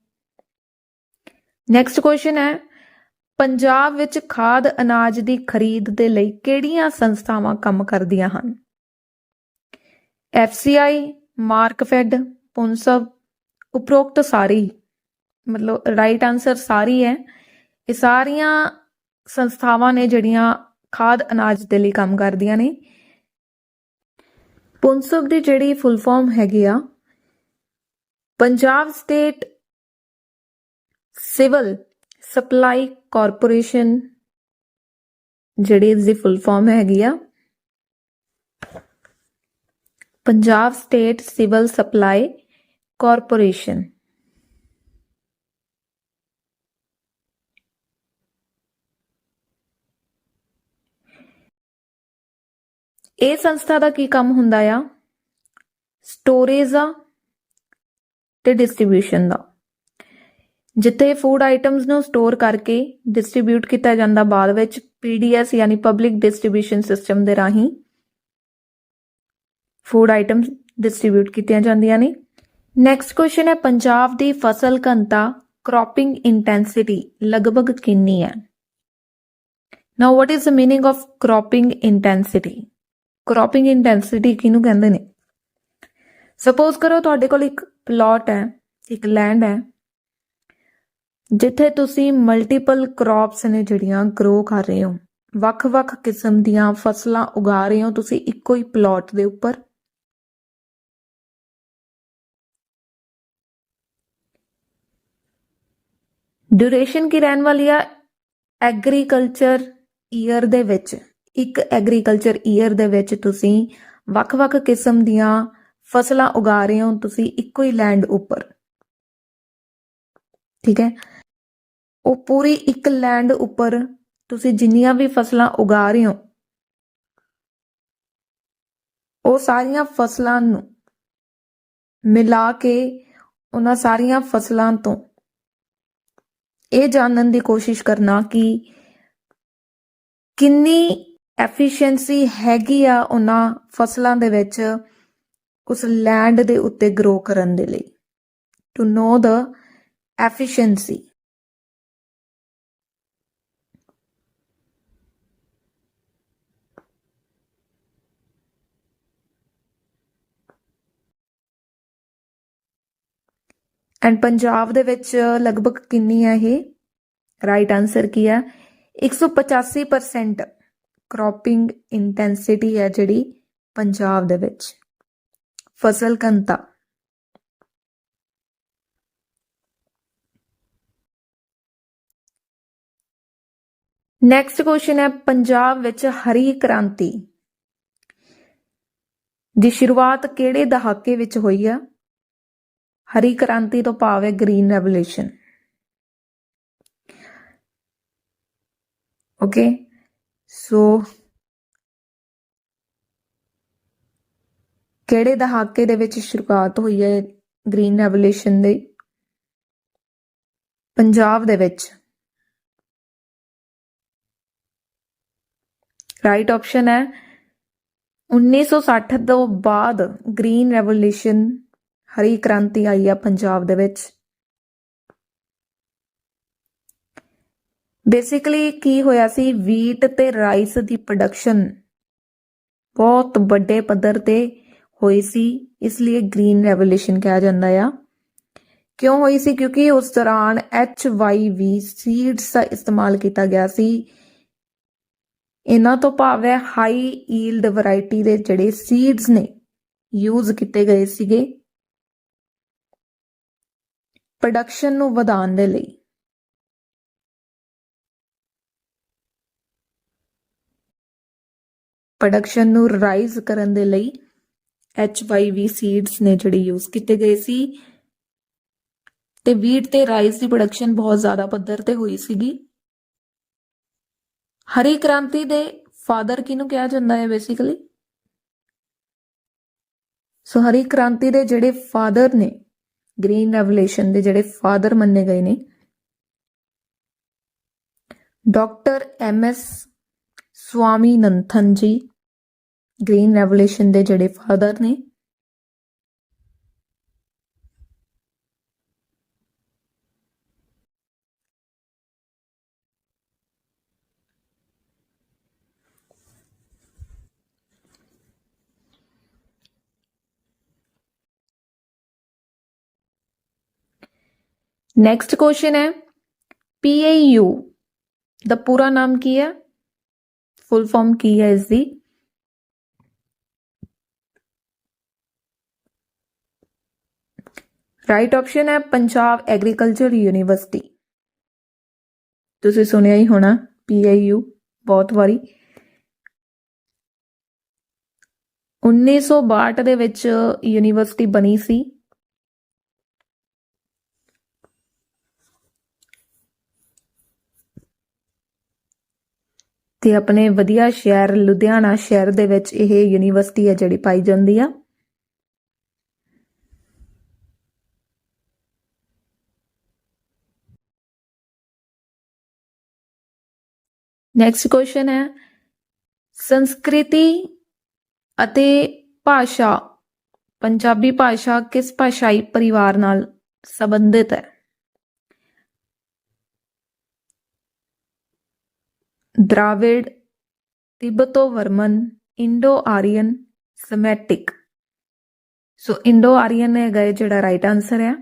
ਨੈਕਸਟ ਕੁਐਸਚਨ ਹੈ ਪੰਜਾਬ ਵਿੱਚ ਖਾਦ ਅਨਾਜ ਦੀ ਖਰੀਦ ਦੇ ਲਈ ਕਿਹੜੀਆਂ ਸੰਸਥਾਵਾਂ ਕੰਮ ਕਰਦੀਆਂ ਹਨ? FCI ਮਾਰਕਫੈਡ ਪੁੰਸਬ ਉਪਰੋਕਤ ਸਾਰੀ, ਮਤਲਬ ਰਾਈਟ ਆਨਸਰ ਸਾਰੀ ਹੈ। ਇਹ ਸਾਰੀਆਂ ਸੰਸਥਾਵਾਂ ਨੇ ਜਿਹੜੀਆਂ ਖਾਦ ਅਨਾਜ ਦੇ ਲਈ ਕੰਮ ਕਰਦੀਆਂ ਨੇ। ਪੁੰਸਬ ਦੀ ਜਿਹੜੀ ਫੁੱਲ ਫਾਰਮ ਹੈਗੀ ਆ, Punjab state civil supply corporation ਜਿਹੜੀ ਇਸ ਦੀ ਫੁੱਲ ਫਾਰਮ ਹੈਗੀ ਆ। Punjab state civil supply corporation ਇਹ ਸੰਸਥਾ ਦਾ ਕੀ ਕੰਮ ਹੁੰਦਾ ਆ? ਸਟੋਰੇਜ ਦਾ ਤੇ ਡਿਸਟ੍ਰੀਬਿਊਸ਼ਨ ਦਾ। ਜਿੱਥੇ ਫੂਡ ਆਈਟਮਸ ਨੂੰ ਸਟੋਰ ਕਰਕੇ ਡਿਸਟ੍ਰੀਬਿਊਟ ਕੀਤਾ ਜਾਂਦਾ ਬਾਅਦ ਵਿੱਚ ਪੀਡੀਐਸ ਯਾਨੀ ਪਬਲਿਕ ਡਿਸਟ੍ਰੀਬਿਊਸ਼ਨ ਸਿਸਟਮ ਦੇ ਰਾਹੀਂ ਫੂਡ ਆਈਟਮਸ ਡਿਸਟ੍ਰੀਬਿਊਟ ਕੀਤੀਆਂ ਜਾਂਦੀਆਂ ਨੇ। ਨੈਕਸਟ ਕੁਐਸਚਨ ਹੈ, ਪੰਜਾਬ ਦੀ ਫਸਲ ਘਣਤਾ ਕ੍ਰੌਪਿੰਗ ਇੰਟੈਂਸਿਟੀ ਲਗਭਗ ਕਿੰਨੀ ਹੈ? Now what is the meaning of cropping intensity cropping intensity ਕਿਹਨੂੰ ਕਹਿੰਦੇ ਨੇ? ਸਪੋਜ਼ ਕਰੋ ਤੁਹਾਡੇ ਕੋਲ ਇੱਕ ਪਲਾਟ ਹੈ, ਇੱਕ ਲੈਂਡ ਹੈ ਜਿੱਥੇ ਤੁਸੀਂ ਮਲਟੀਪਲ ਕ੍ਰੌਪਸ ਨੇ ਜਿਹੜੀਆਂ ਗਰੋ ਕਰ ਰਹੇ ਹੋ, ਵੱਖ-ਵੱਖ ਕਿਸਮ ਦੀਆਂ ਫਸਲਾਂ ਉਗਾ ਰਹੇ ਹੋ ਤੁਸੀਂ ਇੱਕੋ ਹੀ ਪਲਾਟ ਦੇ ਉੱਪਰ। ਡਿਊਰੇਸ਼ਨ ਕੀ ਰਹਿਣ ਵਾਲੀ ਆ? ਐਗਰੀਕਲਚਰ ਈਅਰ ਦੇ ਵਿੱਚ, ਇੱਕ ਐਗਰੀਕਲਚਰ ਈਅਰ ਦੇ ਵਿੱਚ ਤੁਸੀਂ ਵੱਖ-ਵੱਖ ਕਿਸਮ ਦੀਆਂ ਫਸਲਾਂ ਉਗਾ ਰਹੇ ਹੋ ਤੁਸੀਂ ਇੱਕੋ ਹੀ ਲੈਂਡ ਉੱਪਰ। ਠੀਕ ਹੈ? ਉਹ ਪੂਰੀ ਇੱਕ ਲੈਂਡ ਉੱਪਰ ਤੁਸੀਂ ਜਿੰਨੀਆਂ ਵੀ ਫਸਲਾਂ ਉਗਾ ਰਹੇ ਹੋ, ਉਹ ਸਾਰੀਆਂ ਫਸਲਾਂ ਨੂੰ ਮਿਲਾ ਕੇ ਉਹਨਾਂ ਸਾਰੀਆਂ ਫਸਲਾਂ ਤੋਂ ਇਹ ਜਾਣਨ ਦੀ ਕੋਸ਼ਿਸ਼ ਕਰਨਾ ਕਿ ਕਿੰਨੀ ਐਫੀਸ਼ੀਐਂਸੀ ਹੈਗੀ ਆ ਉਹਨਾਂ ਫਸਲਾਂ ਦੇ ਵਿੱਚ ਉਸ ਲੈਂਡ ਦੇ ਉੱਤੇ ਗਰੋ ਕਰਨ ਦੇ ਲਈ to know the efficiency and Punjab ਦੇ ਵਿੱਚ ਲਗਭਗ ਕਿੰਨੀ ਹੈ ਇਹ? ਰਾਈਟ ਆਨਸਰ ਕੀ ਹੈ? 185% ਕ੍ਰੌਪਿੰਗ ਇੰਟੈਂਸਿਟੀ ਹੈ ਜਿਹੜੀ ਪੰਜਾਬ ਦੇ ਵਿੱਚ। ਫਸਲ ਕੰਤਾ ਨੈਕਸਟ ਕੁਐਸਚਨ ਹੈ ਪੰਜਾਬ ਵਿੱਚ ਹਰੀ ਕ੍ਰਾਂਤੀ। ਦੀ ਸ਼ੁਰੂਆਤ ਕਿਹੜੇ ਦਹਾਕੇ ਵਿੱਚ ਹੋਈ ਆ ਹਰੀ ਕ੍ਰਾਂਤੀ ਤੋਂ ਭਾਵ ਹੈ ਗ੍ਰੀਨ ਰੈਵੋਲੂਸ਼ਨ। ਓਕੇ ਸੋ ਕਿਹੜੇ ਦਹਾਕੇ ਦੇ ਵਿੱਚ ਸ਼ੁਰੂਆਤ ਹੋਈ ਹੈ ਗ੍ਰੀਨ ਰੈਵੋਲੂਸ਼ਨ ਦੀ? ਪੰਜਾਬ ਦੇ ਵਿੱਚ। ਰਾਈਟ ਆਪਸ਼ਨ ਹੈ 1960 ਤੋਂ ਬਾਅਦ ਗ੍ਰੀਨ ਰੈਵੋਲੂਸ਼ਨ ਹਰੀ ਕ੍ਰਾਂਤੀ ਆਈ ਆ ਪੰਜਾਬ ਦੇ ਵਿੱਚ। ਬੇਸਿਕਲੀ ਕੀ ਹੋਇਆ ਸੀ? ਵੀਟ ਤੇ ਰਾਈਸ ਦੀ ਪ੍ਰੋਡਕਸ਼ਨ ਬਹੁਤ ਵੱਡੇ ਪੱਧਰ ਤੇ ਹੋਈ ਸੀ, ਇਸ ਲਈ ਗ੍ਰੀਨ ਰੈਵੋਲੂਸ਼ਨ ਕਿਹਾ ਜਾਂਦਾ ਆ। ਕਿਉਂ ਹੋਈ ਸੀ? ਕਿਉਂਕਿ ਉਸ ਦੌਰਾਨ HYV ਸੀਡਸ ਦਾ ਇਸਤੇਮਾਲ ਕੀਤਾ ਗਿਆ ਸੀ। ਇਹਨਾਂ ਤੋਂ ਭਾਵ ਹੈ ਹਾਈ ਈਲਡ ਵੈਰਾਈਟੀ ਦੇ ਜਿਹੜੇ ਸੀਡਸ ਨੇ ਯੂਜ਼ ਕੀਤੇ ਗਏ ਸੀਗੇ। ਪ੍ਰੋਡਕਸ਼ਨ ਨੂੰ ਵਧਾਉਣ ਦੇ ਲਈ। ਪ੍ਰੋਡਕਸ਼ਨ ਨੂੰ ਰਾਈਜ਼ ਕਰਨ ਦੇ ਲਈ HYV ਸੀਡਸ ਨੇ ਜਿਹੜੇ ਯੂਜ਼ ਕੀਤੇ ਗਏ ਸੀ। ਤੇ ਵੀਟ ਤੇ ਰਾਈਸ ਦੀ ਪ੍ਰੋਡਕਸ਼ਨ ਬਹੁਤ ਜ਼ਿਆਦਾ ਪੱਧਰ ਤੇ ਹੋਈ ਸੀਗੀ। ਹਰੀ ਕ੍ਰਾਂਤੀ ਦੇ ਫਾਦਰ ਕਿਹਨੂੰ ਕਿਹਾ ਜਾਂਦਾ ਹੈ ਬੇਸਿਕਲੀ ਸੋ ਹਰੀ ਕ੍ਰਾਂਤੀ ਦੇ ਜਿਹੜੇ ਫਾਦਰ ਨੇ ਗ੍ਰੀਨ ਰੈਵੋਲੂਸ਼ਨ ਦੇ ਜਿਹੜੇ ਫਾਦਰ ਮੰਨੇ ਗਏ ਨੇ। Doctor M S Swaminathan ji green revolution ਦੇ ਜਿਹੜੇ ਫਾਦਰ ਨੇ। ਨੈਕਸਟ ਕੁਐਸਚਨ ਹੈ PAU ਦਾ ਪੂਰਾ ਨਾਮ ਕੀ ਹੈ ਫੁੱਲ ਫਾਰਮ ਕੀ ਹੈ ਇਸ ਦੀ ਰਾਈਟ ਆਪਸ਼ਨ ਹੈ ਪੰਜਾਬ ਐਗਰੀਕਲਚਰ ਯੂਨੀਵਰਸਿਟੀ ਤੁਸੀਂ ਸੁਣਿਆ ਹੀ ਹੋਣਾ PAU ਬਹੁਤ ਵਾਰੀ 1962 ਦੇ ਵਿੱਚ ਯੂਨੀਵਰਸਿਟੀ ਬਣੀ ਸੀ ਤੇ ਆਪਣੇ ਵਧੀਆ ਸ਼ਹਿਰ, ਲੁਧਿਆਣਾ ਸ਼ਹਿਰ ਦੇ ਵਿੱਚ ਇਹ ਯੂਨੀਵਰਸਿਟੀ ਹੈ ਜਿਹੜੀ ਪਾਈ ਜਾਂਦੀ ਆ। ਨੈਕਸਟ ਕੁਐਸਚਨ ਹੈ, ਸੰਸਕ੍ਰਿਤੀ ਅਤੇ ਭਾਸ਼ਾ, ਪੰਜਾਬੀ ਭਾਸ਼ਾ ਕਿਸ ਭਾਸ਼ਾਈ ਪਰਿਵਾਰ ਨਾਲ ਸੰਬੰਧਿਤ ਹੈ? Dravid Tibeto Burman Indo Aryan Semitic so Indo Aryan ਹੈ ਗਏ ਜਿਹੜਾ ਰਾਈਟ ਆਨਸਰ ਹੈ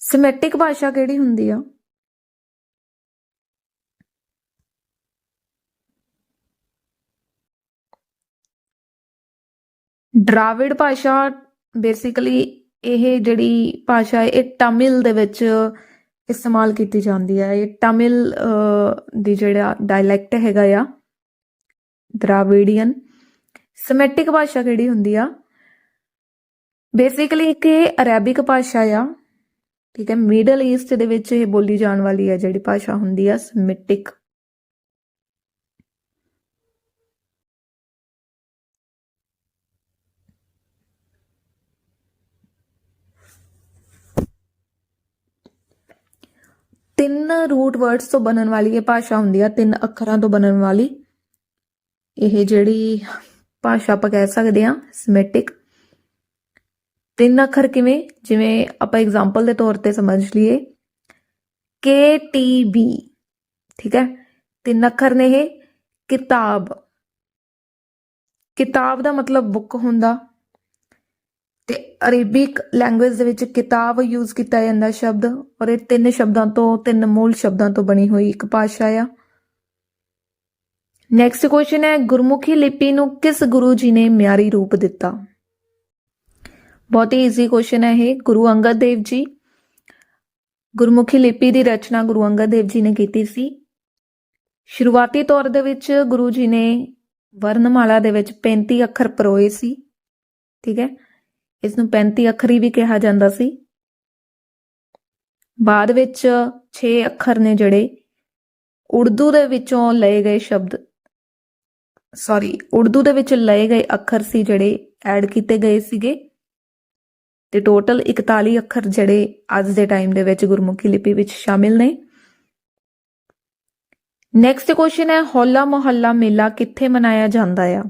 ਸਮੈਟਿਕ ਭਾਸ਼ਾ ਕਿਹੜੀ ਹੁੰਦੀ ਆ ਡਰਾਵਿਡ ਭਾਸ਼ਾ ਬੇਸਿਕਲੀ ਇਹ ਜਿਹੜੀ ਭਾਸ਼ਾ ਹੈ ਇਹ ਤਮਿਲ ਦੇ ਵਿੱਚ ਇਸਤੇਮਾਲ ਕੀਤੀ ਜਾਂਦੀ ਹੈ। ਇਹ ਤਮਿਲ ਦੀ ਜਿਹੜਾ ਡਾਇਲੈਕਟ ਹੈਗਾ ਆ, ਦਰਾਵਿਡੀਅਨ ਸਮੈਟਿਕ ਭਾਸ਼ਾ ਕਿਹੜੀ ਹੁੰਦੀ ਆ? ਬੇਸਿਕਲੀ ਇੱਕ ਇਹ ਅਰੈਬਿਕ ਭਾਸ਼ਾ ਆ, ਠੀਕ ਹੈ। ਮਿਡਲ ਈਸਟ ਦੇ ਵਿੱਚ ਇਹ ਬੋਲੀ ਜਾਣ ਵਾਲੀ ਹੈ ਜਿਹੜੀ ਭਾਸ਼ਾ ਹੁੰਦੀ ਆ ਸਮੈਟਿਕ ਤਿੰਨ ਰੂਟ ਵਰਡਸ ਤੋਂ ਬਣਨ ਵਾਲੀ ਇਹ ਭਾਸ਼ਾ ਹੁੰਦੀ ਆ, ਤਿੰਨ ਅੱਖਰਾਂ ਤੋਂ ਬਣਨ ਵਾਲੀ। ਇਹ ਜਿਹੜੀ ਭਾਸ਼ਾ ਆਪਾਂ ਕਹਿ ਸਕਦੇ ਆ ਸਮੈਟਿਕ ਤਿੰਨ ਅੱਖਰ ਕਿਵੇਂ? ਜਿਵੇਂ ਆਪਾਂ ਐਗਜ਼ਾਮਪਲ ਦੇ ਤੌਰ ਤੇ ਸਮਝ ਲਈਏ। ਕੇ ਟੀ ਬੀ। ਠੀਕ ਹੈ? ਤਿੰਨ ਅੱਖਰ ਨੇ ਇਹ। ਕਿਤਾਬ। ਕਿਤਾਬ ਦਾ ਮਤਲਬ ਬੁੱਕ ਹੁੰਦਾ। ਤੇ ਅਰੇਬਿਕ ਲੈਂਗੁਏਜ ਦੇ ਵਿੱਚ ਕਿਤਾਬ ਯੂਜ਼ ਕੀਤਾ ਜਾਂਦਾ ਸ਼ਬਦ ਔਰ ਇਹ ਤਿੰਨ ਸ਼ਬਦਾਂ ਤੋਂ ਤਿੰਨ ਮੂਲ ਸ਼ਬਦਾਂ ਤੋਂ ਬਣੀ ਹੋਈ ਇੱਕ ਭਾਸ਼ਾ ਆ। ਨੈਕਸਟ ਕੁਐਸਚਨ ਹੈ, ਗੁਰਮੁਖੀ ਲਿਪੀ ਨੂੰ ਕਿਸ ਗੁਰੂ ਜੀ ਨੇ ਮਿਆਰੀ ਰੂਪ ਦਿੱਤਾ? ਬਹੁਤ ਹੀ ਈਜ਼ੀ ਕੁਐਸਚਨ ਹੈ ਇਹ, ਗੁਰੂ ਅੰਗਦ ਦੇਵ ਜੀ। ਗੁਰਮੁਖੀ ਲਿਪੀ ਦੀ ਰਚਨਾ ਗੁਰੂ ਅੰਗਦ ਦੇਵ ਜੀ ਨੇ ਕੀਤੀ ਸੀ। ਸ਼ੁਰੂਆਤੀ ਤੌਰ ਦੇ ਵਿੱਚ ਗੁਰੂ ਜੀ ਨੇ ਵਰਣਮਾਲਾ ਦੇ ਵਿੱਚ 35 ਅੱਖਰ ਪਰੋਏ ਸੀ। ਠੀਕ ਹੈ। ਇਸ ਨੂੰ 35 ਅੱਖਰੀ ਵੀ ਕਿਹਾ ਜਾਂਦਾ ਸੀ। ਬਾਅਦ ਵਿੱਚ 6 ਅੱਖਰ ਨੇ ਜਿਹੜੇ ਉਰਦੂ ਦੇ ਵਿੱਚੋਂ ਲਏ ਗਏ ਸ਼ਬਦ ਸੌਰੀ ਉਰਦੂ ਦੇ ਵਿੱਚ ਲਏ ਗਏ ਅੱਖਰ ਸੀ ਜਿਹੜੇ ਐਡ ਕੀਤੇ ਗਏ ਸੀਗੇ ਤੇ ਟੋਟਲ 41 ਅੱਖਰ ਜਿਹੜੇ ਅੱਜ ਦੇ ਟਾਈਮ ਦੇ ਵਿੱਚ ਗੁਰਮੁਖੀ ਲਿਪੀ ਵਿੱਚ ਸ਼ਾਮਿਲ ਨੇ। ਨੈਕਸਟ ਕੁਐਸਚਨ ਹੈ, ਹੋਲਾ ਮੁਹੱਲਾ ਮੇਲਾ ਕਿੱਥੇ ਮਨਾਇਆ ਜਾਂਦਾ ਆ?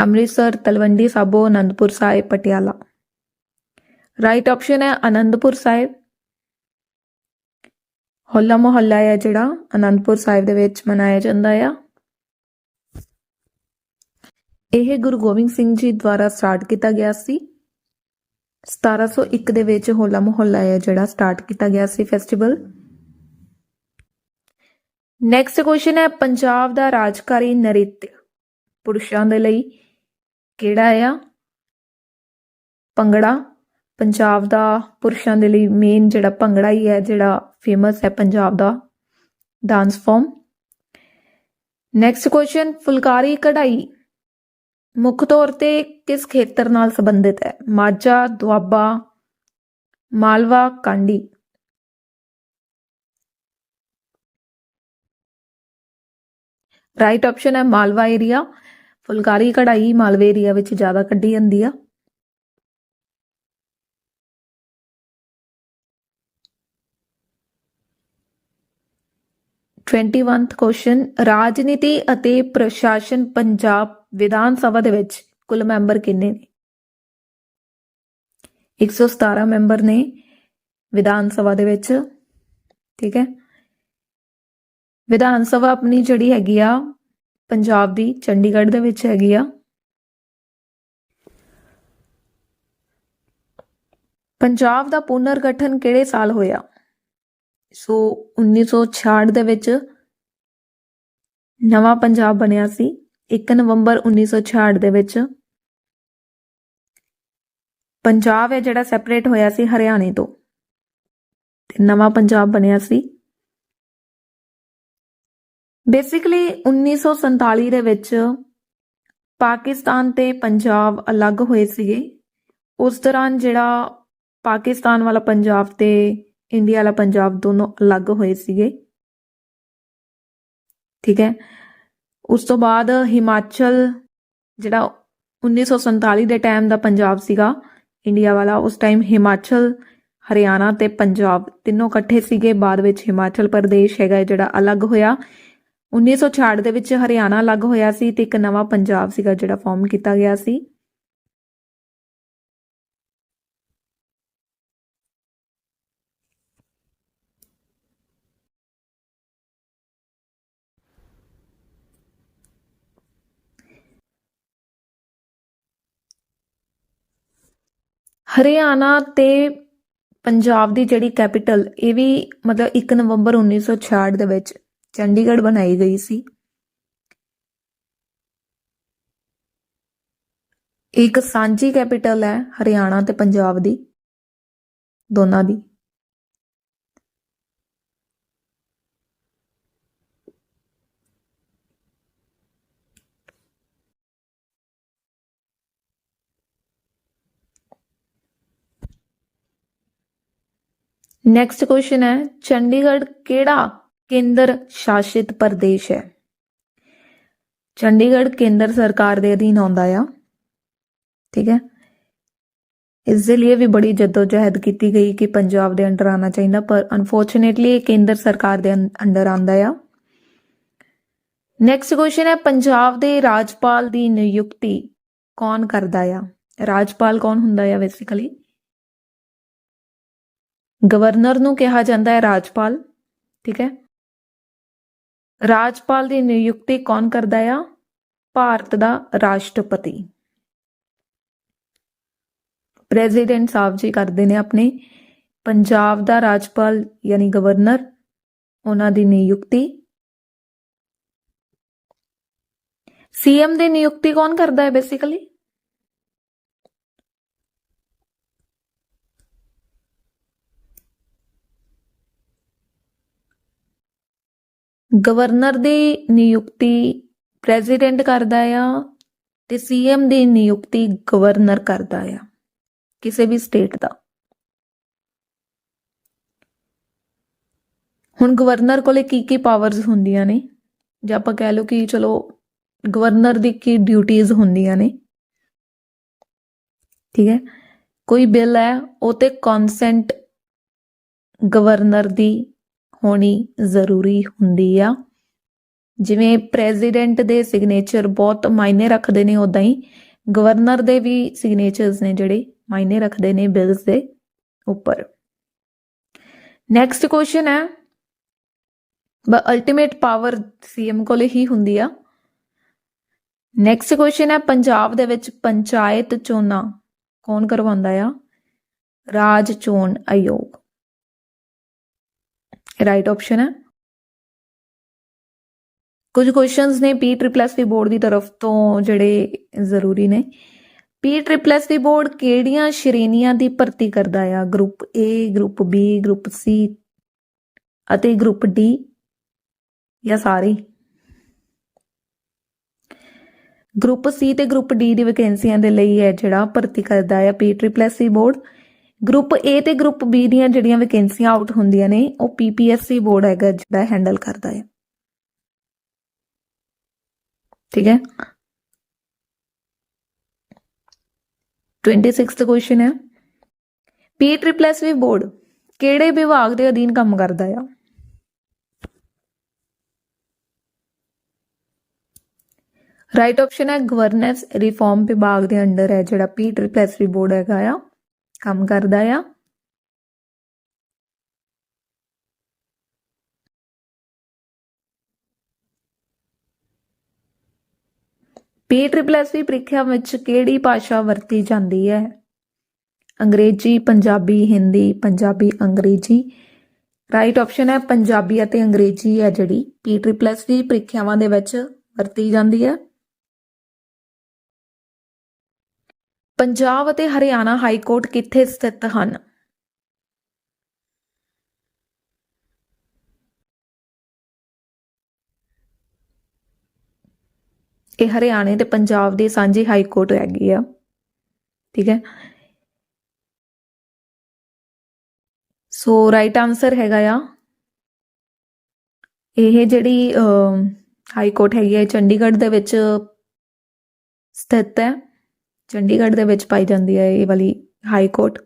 ਅੰਮ੍ਰਿਤਸਰ, ਤਲਵੰਡੀ ਸਾਬੋ, ਅਨੰਦਪੁਰ ਸਾਹਿਬ, ਪਟਿਆਲਾ। ਰਾਈਟ ਆਪਸ਼ਨ ਹੈ ਅਨੰਦਪੁਰ ਸਾਹਿਬ। ਹੋਲਾ ਮੁਹੱਲਾ ਹੈ ਜਿਹੜਾ, ਅਨੰਦਪੁਰ ਸਾਹਿਬ ਦੇ ਵਿੱਚ ਮਨਾਇਆ ਜਾਂਦਾ ਆ। ਇਹ ਗੁਰੂ ਗੋਬਿੰਦ ਸਿੰਘ ਜੀ ਦੁਆਰਾ ਸਟਾਰਟ ਕੀਤਾ ਗਿਆ ਸੀ। 1701 ਦੇ ਵਿੱਚ ਹੋਲਾ ਮੁਹੱਲਾ ਹੈ ਜਿਹੜਾ ਸਟਾਰਟ ਕੀਤਾ ਗਿਆ ਸੀ ਫੈਸਟੀਵਲ ਨੈਕਸਟ ਕੁਐਸਚਨ ਹੈ, ਪੰਜਾਬ ਦਾ ਰਾਜਕਾਰੀ ਨ੍ਰਿਤ ਪੁਰਸ਼ਾਂ ਦੇ ਲਈ। ਕਿਹੜਾ ਆ? ਭੰਗੜਾ। ਪੰਜਾਬ ਦਾ ਪੁਰਸ਼ਾਂ ਦੇ ਲਈ ਮੇਨ ਜਿਹੜਾ ਭੰਗੜਾ ਹੀ ਹੈ, ਜਿਹੜਾ ਫੇਮਸ ਹੈ ਪੰਜਾਬ ਦਾ dance form next question Phulkari ਕਢਾਈ। ਮੁੱਖ ਤੌਰ ਤੇ ਕਿਸ ਖੇਤਰ ਨਾਲ ਸੰਬੰਧਿਤ ਹੈ? ਮਾਝਾ, ਦੁਆਬਾ, ਮਾਲਵਾ, ਕਾਂਡੀ। ਰਾਈਟ ਆਪਸ਼ਨ ਹੈ ਮਾਲਵਾ ਏਰੀਆ ਫੁਲਕਾਰੀ ਕਢਾਈ ਮਾਲਵੇ ਏਰੀਆ ਵਿੱਚ ਜ਼ਿਆਦਾ ਕੱਢੀ ਜਾਂਦੀ ਆ। ਟਵੈਂਟੀ ਕੁਐਸਚਨ ਰਾਜਨੀਤੀ ਅਤੇ ਪ੍ਰਸ਼ਾਸਨ ਪੰਜਾਬ ਵਿਧਾਨ ਸਭਾ ਦੇ ਵਿੱਚ ਕੁੱਲ ਮੈਂਬਰ ਕਿੰਨੇ ਨੇ? 117 ਮੈਂਬਰ ਨੇ ਵਿਧਾਨ ਸਭਾ ਦੇ ਵਿੱਚ, ਠੀਕ ਹੈ? ਵਿਧਾਨ ਸਭਾ ਆਪਣੀ ਜਿਹੜੀ ਹੈਗੀ ਆ ਪੰਜਾਬ ਦੀ ਚੰਡੀਗੜ੍ਹ ਦੇ ਵਿੱਚ ਹੈਗੀ ਆ। ਪੰਜਾਬ ਦਾ ਪੁਨਰ ਗਠਨ ਕਿਹੜੇ ਸਾਲ ਹੋਇਆ? ਸੋ 1966 ਦੇ ਵਿੱਚ ਨਵਾਂ ਪੰਜਾਬ ਬਣਿਆ ਸੀ। 1 ਨਵੰਬਰ 1966 ਦੇ ਵਿੱਚ ਪੰਜਾਬ ਹੈ ਜਿਹੜਾ ਸੈਪਰੇਟ ਹੋਇਆ ਸੀ ਹਰਿਆਣੇ ਤੋਂ। ਤੇ ਨਵਾਂ ਪੰਜਾਬ ਬਣਿਆ ਸੀ। ਬੇਸਿਕਲੀ 1947 ਦੇ ਵਿੱਚ ਪਾਕਿਸਤਾਨ ਤੇ ਪੰਜਾਬ ਅਲੱਗ ਹੋਏ ਸੀਗੇ। ਉਸ ਦੌਰਾਨ ਜਿਹੜਾ ਪਾਕਿਸਤਾਨ ਵਾਲਾ ਪੰਜਾਬ ਤੇ ਇੰਡੀਆ ਵਾਲਾ ਪੰਜਾਬ ਦੋਨੋਂ ਅਲੱਗ ਹੋਏ ਸੀਗੇ। ਠੀਕ ਹੈ? ਉਸ ਤੋਂ ਬਾਅਦ ਹਿਮਾਚਲ, ਜਿਹੜਾ 1947 ਦੇ ਟਾਈਮ ਦਾ ਪੰਜਾਬ ਸੀਗਾ, ਇੰਡੀਆ ਵਾਲਾ, ਉਸ ਟਾਈਮ ਹਿਮਾਚਲ, ਹਰਿਆਣਾ ਤੇ ਪੰਜਾਬ ਤਿੰਨੋਂ ਇਕੱਠੇ ਸੀਗੇ। ਬਾਅਦ ਵਿੱਚ ਹਿਮਾਚਲ ਪ੍ਰਦੇਸ਼ ਹੈਗਾ ਜਿਹੜਾ ਅਲੱਗ ਹੋਇਆ। 1966 ਦੇ ਵਿੱਚ ਹਰਿਆਣਾ ਅਲੱਗ ਹੋਇਆ ਸੀ ਤੇ ਇੱਕ ਨਵਾਂ ਪੰਜਾਬ ਸੀਗਾ ਜਿਹੜਾ ਫਾਰਮ ਕੀਤਾ ਗਿਆ ਸੀ। ਹਰਿਆਣਾ ਤੇ ਪੰਜਾਬ ਦੀ ਜਿਹੜੀ ਕੈਪੀਟਲ ਇਹ ਵੀ ਮਤਲਬ 1 ਨਵੰਬਰ 1966 ਦੇ ਵਿੱਚ ਚੰਡੀਗੜ੍ਹ ਬਣਾਈ ਗਈ ਸੀ। ਇੱਕ ਸਾਂਝੀ ਕੈਪੀਟਲ ਹੈ ਹਰਿਆਣਾ ਤੇ ਪੰਜਾਬ ਦੀ, ਦੋਨਾਂ ਦੀ। ਨੈਕਸਟ ਕੁਐਸਚਨ ਹੈ, ਚੰਡੀਗੜ੍ਹ ਕਿਹੜਾ ਕੇਂਦਰ ਸ਼ਾਸਿਤ ਪ੍ਰਦੇਸ਼ ਹੈ। ਚੰਡੀਗੜ੍ਹ ਕੇਂਦਰ ਸਰਕਾਰ ਦੇ ਅਧੀਨ ਆਉਂਦਾ ਆ। ਠੀਕ ਹੈ। ਇਸ ਦੇ ਲਈ ਵੀ ਬੜੀ ਜਦੋਜਹਿਦ ਕੀਤੀ ਗਈ ਕਿ ਪੰਜਾਬ ਦੇ ਅੰਡਰ ਆਣਾ ਚਾਹੀਦਾ, ਪਰ ਅਨਫੋਰਚੂਨੇਟਲੀ ਇਹ ਕੇਂਦਰ ਸਰਕਾਰ ਦੇ ਅੰਡਰ ਆਂਦਾ ਆ। ਨੈਕਸਟ ਕੁਐਸਚਨ ਹੈ, ਪੰਜਾਬ ਦੇ ਰਾਜਪਾਲ ਦੀ ਨਿਯੁਕਤੀ ਕੌਣ ਕਰਦਾ ਆ? ਰਾਜਪਾਲ ਕੌਣ ਹੁੰਦਾ ਆ ਬੇਸਿਕਲੀ ਗਵਰਨਰ ਨੂੰ ਕਿਹਾ ਜਾਂਦਾ ਹੈ ਰਾਜਪਾਲ। ਠੀਕ ਹੈ। ਰਾਜਪਾਲ ਦੀ ਨਿਯੁਕਤੀ ਕੌਣ ਕਰਦਾ ਆ? ਭਾਰਤ ਦਾ ਰਾਸ਼ਟਰਪਤੀ। ਪ੍ਰੈਜ਼ੀਡੈਂਟ ਸਾਹਿਬ ਜੀ ਕਰਦੇ ਨੇ ਆਪਣੇ। ਪੰਜਾਬ ਦਾ ਰਾਜਪਾਲ ਯਾਨੀ ਗਵਰਨਰ, ਉਹਨਾਂ ਦੀ ਨਿਯੁਕਤੀ। ਸੀਐਮ ਦੀ ਨਿਯੁਕਤੀ ਕੌਣ ਕਰਦਾ ਹੈ, ਬੇਸਿਕਲੀ? ਗਵਰਨਰ ਦੀ ਨਿਯੁਕਤੀ ਪ੍ਰੈਜ਼ੀਡੈਂਟ ਕਰਦਾ ਆ ਤੇ ਸੀਐਮ ਦੀ ਨਿਯੁਕਤੀ ਗਵਰਨਰ ਕਰਦਾ ਆ, ਕਿਸੇ ਵੀ ਸਟੇਟ ਦਾ। ਹੁਣ ਗਵਰਨਰ ਕੋਲੇ ਕੀ ਕੀ ਪਾਵਰਸ ਹੁੰਦੀਆਂ ਨੇ? ਜਾਂ ਆਪਾਂ ਕਹਿ ਲਓ ਕਿ ਚਲੋ ਗਵਰਨਰ ਦੀ ਕੀ ਡਿਊਟੀਆਂ ਹੁੰਦੀਆਂ ਨੇ? ਠੀਕ ਹੈ? ਕੋਈ ਬਿੱਲ ਹੈ, ਉਹ ਤੇ ਕਨਸੈਂਟ ਗਵਰਨਰ ਦੀ ਹੋਣੀ ਜ਼ਰੂਰੀ ਹੁੰਦੀ ਆ। ਜਿਵੇਂ ਪ੍ਰੈਜ਼ੀਡੈਂਟ ਦੇ ਸਿਗਨੇਚਰ ਬਹੁਤ ਮਾਇਨੇ ਰੱਖਦੇ ਨੇ ਉਦਾਂ ਹੀ ਗਵਰਨਰ ਦੇ ਵੀ ਸਿਗਨੇਚਰਸ ਨੇ ਜਿਹੜੇ ਮਾਇਨੇ ਰੱਖਦੇ ਨੇ ਬਿਲਸ ਦੇ ਉੱਪਰ। ਨੈਕਸਟ ਕੁਐਸਚਨ ਹੈ ਬ ਅਲਟੀਮੇਟ ਪਾਵਰ ਸੀਐਮ ਕੋਲ ਹੀ ਹੁੰਦੀ ਆ। ਨੈਕਸਟ ਕੁਐਸਚਨ ਹੈ, ਪੰਜਾਬ ਦੇ ਵਿੱਚ ਪੰਚਾਇਤ ਚੋਣਾਂ ਕੌਣ ਕਰਵਾਉਂਦਾ ਆ? ਰਾਜ ਚੋਣ ਆਯੋਗ। ਰਾਈਟ ਆਪਸ਼ਨ ਹੈ। ਕੁਝ ਕੁਐਸਚਨਸ ਨੇ ਪੀ ਟ੍ਰਿਪਲ ਐਸ ਬੋਰਡ ਦੀ ਤਰਫ ਤੋਂ ਜਿਹੜੇ ਜ਼ਰੂਰੀ ਨੇ। ਪੀ ਟ੍ਰਿਪਲ ਐਸ ਬੋਰਡ ਕਿਹੜੀਆਂ ਸ਼੍ਰੇਣੀਆਂ ਦੀ ਭਰਤੀ ਕਰਦਾ ਆ? Group A group B group C ਅਤੇ ਗਰੁੱਪ D ਜਾਂ ਸਾਰੇ? ਗਰੁੱਪ C ਤੇ ਗਰੁੱਪ D ਦੀ ਵੈਕੈਂਸੀਆਂ ਦੇ ਲਈ ਹੈ ਜਿਹੜਾ ਭਰਤੀ ਕਰਦਾ ਆ P triple S board group A ਤੇ ਗਰੁੱਪ B ਦੀਆਂ ਜਿਹੜੀਆਂ ਵੈਕੈਂਸੀਆਂ ਆਊਟ ਹੁੰਦੀਆਂ ਨੇ, ਉਹ ਪੀਪੀਐਸਸੀ ਬੋਰਡ ਹੈਗਾ ਜਿਹੜਾ ਹੈਂਡਲ ਕਰਦਾ ਹੈ। ਠੀਕ ਹੈ? 26th ਕੁਐਸਚਨ ਹੈ। ਪੀ ਟ੍ਰਿਪਲ ਐਸ ਬੋਰਡ ਕਿਹੜੇ ਵਿਭਾਗ ਦੇ ਅਧੀਨ ਕੰਮ ਕਰਦਾ ਆ? ਰਾਈਟ ਆਪਸ਼ਨ ਹੈ ਗਵਰਨੈਂਸ ਰਿਫਾਰਮ ਵਿਭਾਗ ਦੇ ਅੰਡਰ ਹੈ ਜਿਹੜਾ ਪੀ ਟ੍ਰਿਪਲ ਐਸ ਬੋਰਡ ਹੈਗਾ ਆ। ਕੰਮ ਕਰਦਾ ਆ। ਪੀ ਟ੍ਰਿਪਲ ਐਸ ਪ੍ਰੀਖਿਆ ਵਿੱਚ ਕਿਹੜੀ ਭਾਸ਼ਾ ਵਰਤੀ ਜਾਂਦੀ ਹੈ? ਅੰਗਰੇਜ਼ੀ, ਪੰਜਾਬੀ, ਹਿੰਦੀ, ਪੰਜਾਬੀ, ਅੰਗਰੇਜ਼ੀ। ਰਾਈਟ ਆਪਸ਼ਨ ਹੈ ਪੰਜਾਬੀ ਅਤੇ ਅੰਗਰੇਜ਼ੀ ਹੈ ਜਿਹੜੀ। ਪੀ ਟ੍ਰਿਪਲ ਐਸ ਦੀ ਪ੍ਰੀਖਿਆਵਾਂ ਦੇ ਵਿੱਚ ਵਰਤੀ ਜਾਂਦੀ ਹੈ। ਪੰਜਾਬ ਅਤੇ ਹਰਿਆਣਾ ਹਾਈ ਕੋਰਟ ਕਿੱਥੇ ਸਥਿਤ ਹਨ? ਇਹ ਹਰਿਆਣੇ ਤੇ ਪੰਜਾਬ ਦੀ ਸਾਂਝੀ ਹਾਈ ਕੋਰਟ ਹੈਗੀ ਆ, ਠੀਕ ਹੈ? ਸੋ ਰਾਈਟ ਆਨਸਰ ਹੈਗਾ ਆ। ਇਹ ਜਿਹੜੀ ਹਾਈ ਕੋਰਟ ਹੈਗੀ ਹੈ ਚੰਡੀਗੜ੍ਹ ਦੇ ਵਿੱਚ ਸਥਿਤ ਹੈ। ਚੰਡੀਗੜ੍ਹ ਦੇ ਵਿੱਚ ਪਾਈ ਜਾਂਦੀ ਹੈ ਇਹ ਵਾਲੀ ਹਾਈ ਕੋਰਟ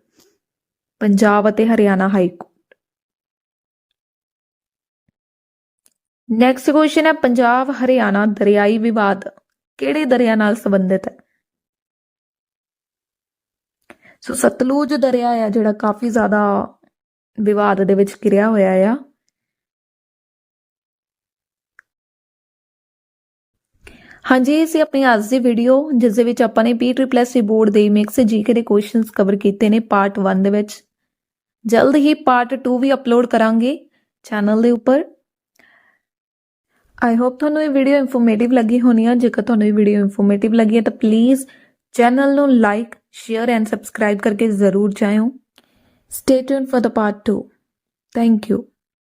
ਪੰਜਾਬ ਅਤੇ Haryana high court next question ਹੈ, ਪੰਜਾਬ ਹਰਿਆਣਾ ਦਰਿਆਈ ਵਿਵਾਦ ਕਿਹੜੇ ਦਰਿਆ ਨਾਲ ਸੰਬੰਧਿਤ ਹੈ? ਸੋ ਸਤਲੁਜ ਦਰਿਆ ਆ ਜਿਹੜਾ ਕਾਫੀ ਜ਼ਿਆਦਾ ਵਿਵਾਦ ਦੇ ਵਿੱਚ ਘਿਰਿਆ ਹੋਇਆ ਆ। ਹਾਂਜੀ ਇਹ ਸੀ ਆਪਣੀ ਅੱਜ ਦੀ ਵੀਡੀਓ ਜਿਸ ਦੇ ਵਿੱਚ ਆਪਾਂ ਨੇ ਪੀ ਟ੍ਰਿਪਲ ਐਸ ਬੋਰਡ ਦੇ ਮਿਕਸ ਜੀਕੇ ਦੇ ਕੁਐਸਚਨਸ ਕਵਰ ਕੀਤੇ ਨੇ ਪਾਰਟ 1 ਦੇ ਵਿੱਚ। ਜਲਦ ਹੀ ਪਾਰਟ 2 ਵੀ ਅਪਲੋਡ ਕਰਾਂਗੇ ਚੈਨਲ ਦੇ ਉੱਪਰ। ਆਈ ਹੋਪ ਤੁਹਾਨੂੰ ਇਹ ਵੀਡੀਓ ਇਨਫੋਰਮੇਟਿਵ ਲੱਗੀ ਹੋਣੀ ਆ। ਜੇਕਰ ਤੁਹਾਨੂੰ ਇਹ ਵੀਡੀਓ ਇਨਫੋਰਮੇਟਿਵ ਲੱਗੀ ਹੈ ਤਾਂ ਪਲੀਜ਼ ਚੈਨਲ ਨੂੰ ਲਾਈਕ ਸ਼ੇਅਰ ਐਂਡ ਸਬਸਕ੍ਰਾਈਬ ਕਰਕੇ ਜ਼ਰੂਰ ਜਾਇਓ। Stay tune for the part 2 thank you